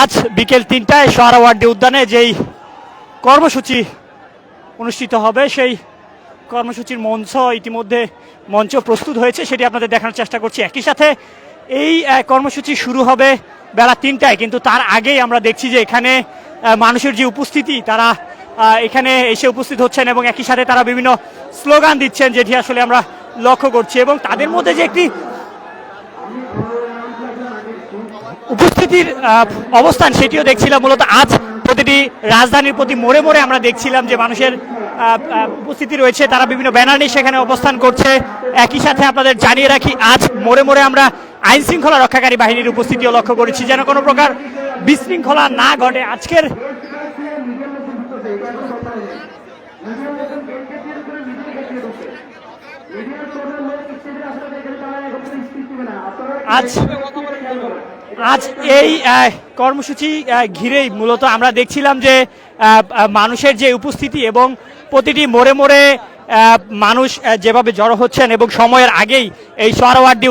আজ বিকেল তিনটায় সোহরাওয়ার্দী উদ্যানে যেই কর্মসূচি অনুষ্ঠিত হবে, সেই কর্মসূচির মঞ্চ ইতিমধ্যে মঞ্চ প্রস্তুত হয়েছে, সেটি আপনাদের দেখানোর চেষ্টা করছি। একই সাথে এই কর্মসূচি শুরু হবে বেলা তিনটায়, কিন্তু তার আগেই আমরা দেখছি যে এখানে মানুষের যে উপস্থিতি, তারা এখানে এসে উপস্থিত হচ্ছেন এবং একই সাথে তারা বিভিন্ন স্লোগান দিচ্ছেন, যেটি আসলে আমরা লক্ষ্য করছি। এবং তাদের মধ্যে যে একটি উপস্থিতির অবস্থান সেটিও দেখছিলাম। মূলত আজ প্রতিটি রাজধানীর প্রতি মোড়ে মোড়ে আমরা দেখছিলাম যে মানুষের উপস্থিতি রয়েছে। তারা বিভিন্ন ব্যানার নিয়ে সেখানে অবস্থান করছে। একই সাথে আপনাদের জানিয়ে রাখি, আজ মোড়ে মোড়ে আমরা আইন শৃঙ্খলা রক্ষাকারী বাহিনীর উপস্থিতিও লক্ষ্য করেছি। যেন কোনো প্রকার বিশৃঙ্খলা না ঘটে। আজকের আজ আজ এই কর্মসূচি ঘিরেই মূলত আমরা দেখছিলাম যে মানুষের যে উপস্থিতি এবং প্রতিটি মোড়ে মোড়ে মানুষ যেভাবে জড়ো হচ্ছেন এবং সময়ের আগেই এই সোহরাওয়ার্দী